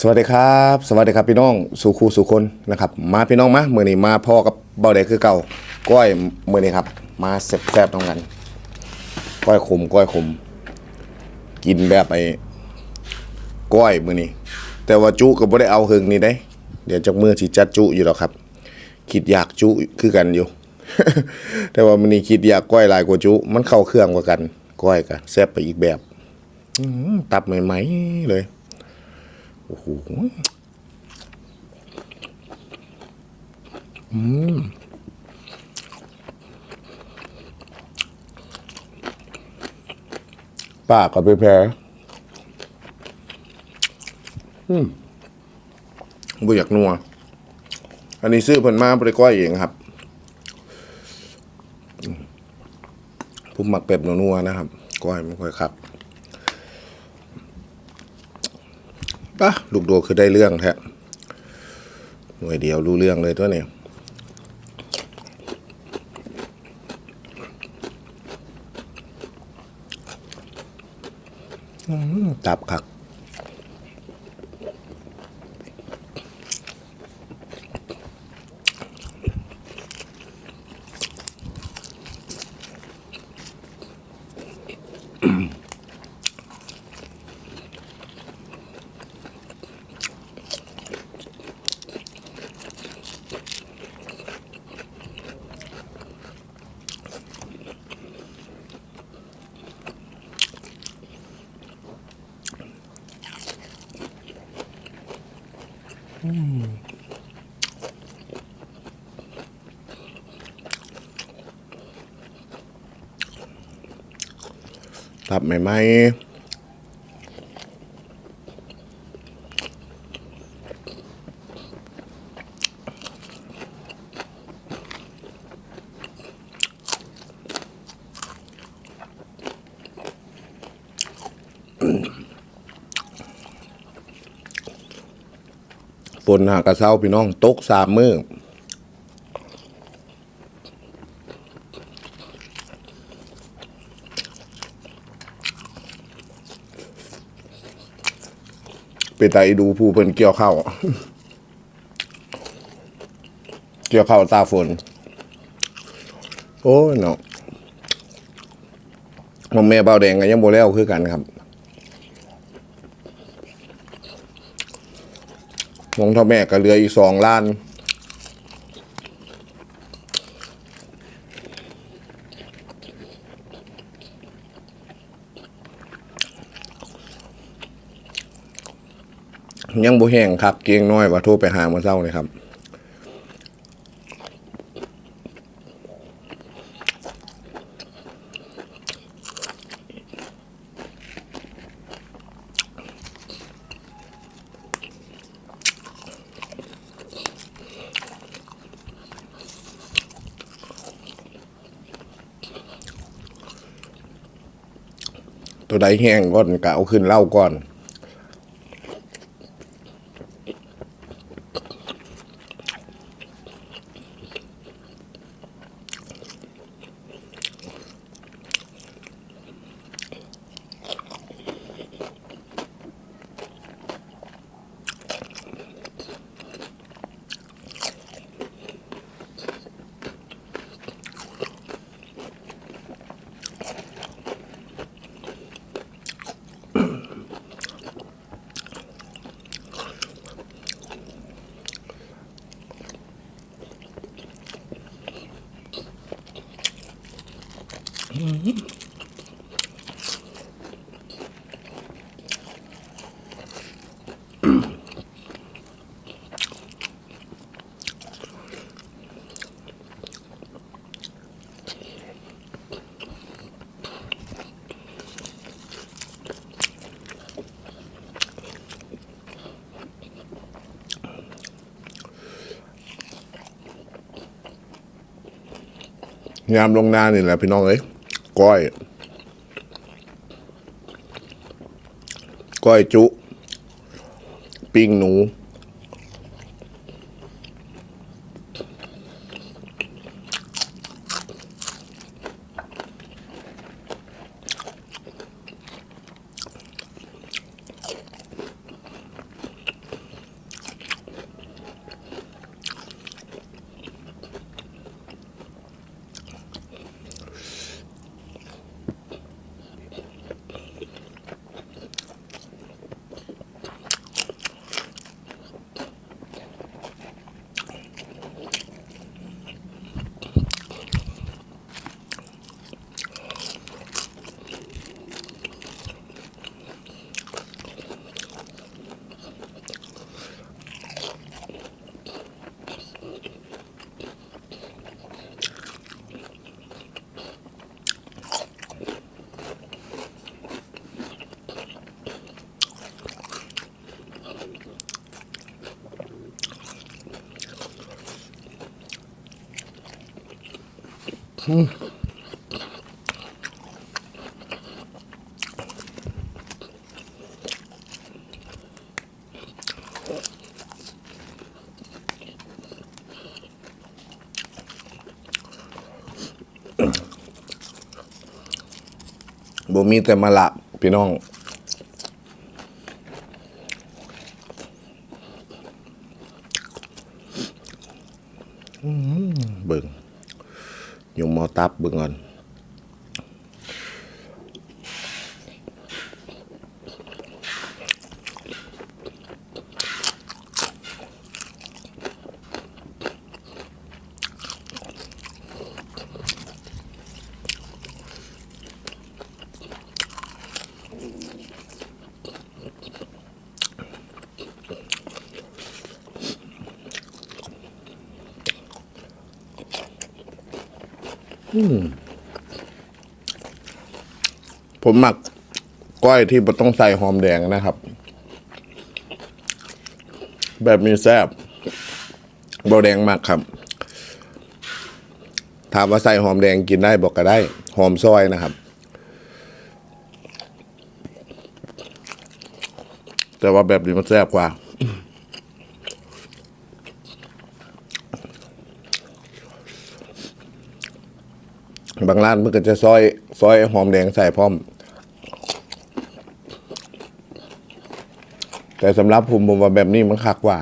สวัสดีครับ สวัสดีครับพี่น้องสู่ครูสู่คนนะครับ มาพี่น้องมาเมื่อนี้มาพ่อกับเบาแดกคือเก่าก้อยเมื่อนี้ครับ มาแซ่บๆต้องกัน ก้อยขมก้อยขม กินแบบไอ้ก้อยมื่อนี้ แต่ว่าจุก็บ่ได้เอาหึงนี่ได้ เดี๋ยวจากมือสิจัดจุอยู่แล้วครับ คิดอยากจุคือกันอยู่ แต่ว่ามันนี้คิดอยากก้อยหลายกว่าจุมันเข้าเครื่องกว่ากัน ก้อยกันแซ่บไปอีกแบบอืตับใหม่ๆเลย โอ้โหอืมปากกับไปแพ้อืมบ่อยากนัว อันนี้ซื้อเพิ่นมาบริก้อยเองครับอืมผมหมักเป็บนัวๆนะครับ ก้อยไม่ค่อยครับ ปะลูกโดคือได้เรื่องแท้หน่วยเดียวรู้เรื่องเลยตัวเนี่ยตับขัก ตับใหม่ๆ ฝนหากระเซ้าพี่น้องตกสามมือไปไตดูผู้เพิ่นเกี่ยวข้าวเกี่ยวข้าวตาฝน โอ้ยเนาะมอแม่เบาแดงก็ยังโบแล้วคือกันครับ ของท่าแม่ก็เหลืออีกสองล้านยังบ่แห้งครับเกียงน้อยว่าโทรไปหาเมื่อเช้าเลยครับ ตัวใดแห้งก่อนก็เอาขึ้นเล่าก่อน ยามลงนานี่แหละพี่น้องเอ้ย ก้อย ก้อยจุ ปิ้งหนู บ่มีแต่มาละพี่น้อง อืมเบิ่งยงหมอ ตับเบิ่งก่อน ผมหมักก้อยที่บ่ต้องใส่หอมแดงนะครับ แบบมีแซ่บเบาแดงมากครับถามว่าใส่หอมแดงกินได้บอกก็ได้ หอมซอยนะครับ แต่ว่าแบบนี้มันแซ่บกว่า บางร้านมันก็จะซอยซอยหอมแดงใส่พร้อม แต่สำหรับผมผมว่าแบบนี้มันคักกว่า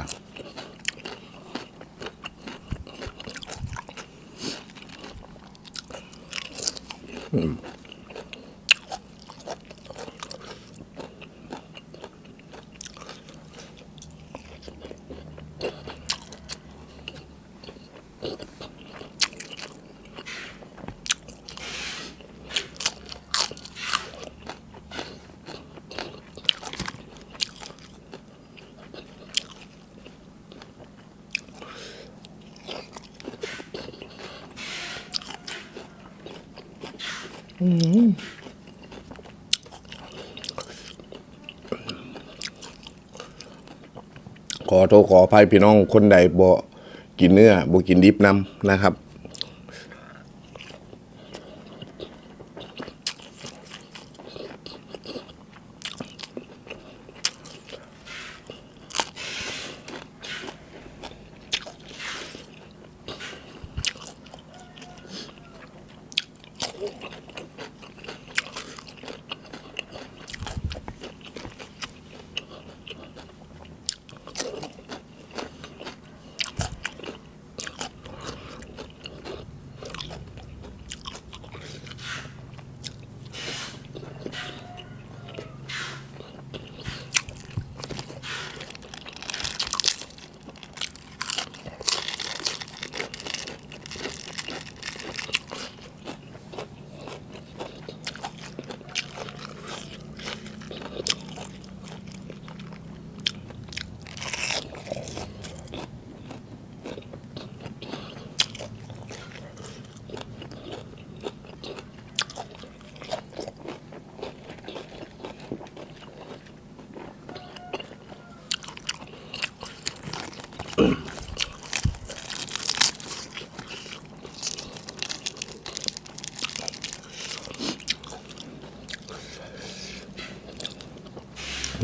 ขอโทษขออภัยพี่น้องคนใดบ่กินเนื้อบ่กินดิบน้ำนะครับ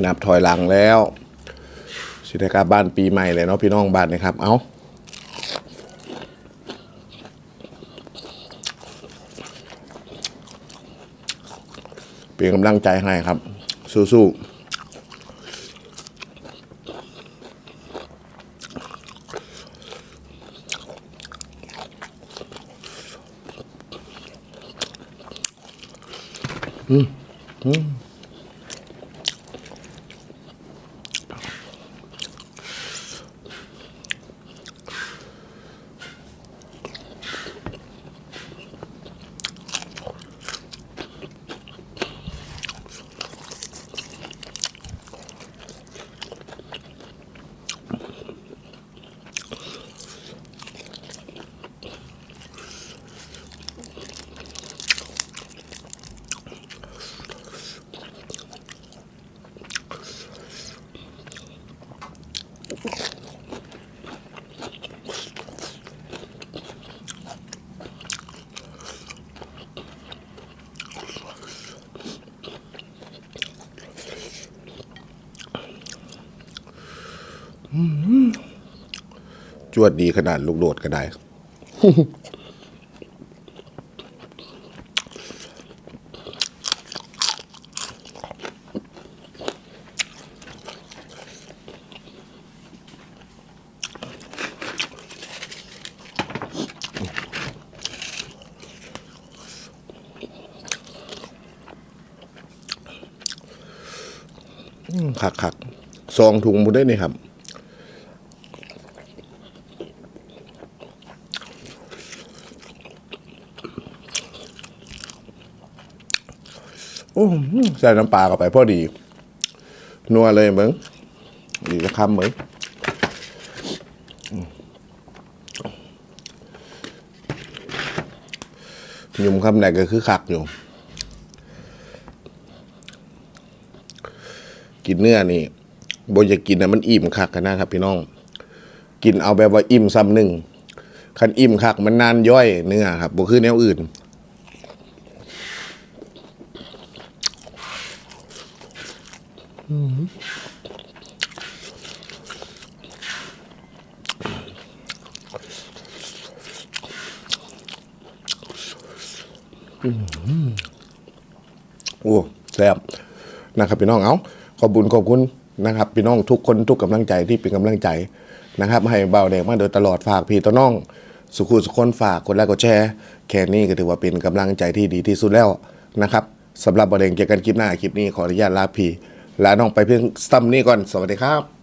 นับถอยหลังแล้วสิทธกาบ้านปีใหม่เลยเนาะพี่น้องบ้านนะครับ เอาเป็นกำลังใจให้ครับ สู้ๆอือืม จวดดีขนาดลูกโดดก็ได้ คักคักซองถุงหมดได้นี่ครับ ใส่น้ำปลาเข้าไปพอดี นัวเลยมึงดีจะคำมึงยุ่มคำไหนก็คือคักอยู่ กินเนื้อนี่บอยากกินนะมันอิ่มคักกันนะครับ พี่น้อง กินเอาแบบว่าอิ่มซ้ำหนึ่งคันอิ่มคักมันนานย่อยเนื้อครับบ่คือแนวอื่น โอ้แซ่บนะครับพี่น้องเอาขอบคุญขอบคุณนะครับ พี่น้องทุกคนทุกกำลังใจที่เป็นกำลังใจนะครับ ให้เบาแดงมาโดยตลอดฝากพี่ต่อน้อง สุขุสุคนฝากกดไลค์กดแชร์แค่นี้ก็ถือว่าเป็นกำลังใจที่ดีที่สุดแล้วนะครับสำหรับเบาแดงเจอกันคลิปหน้าคลิปนี้ขออนุญาตลาพี่ ลาน้องไปเพียงซ้ำนี้ก่อน สวัสดีครับ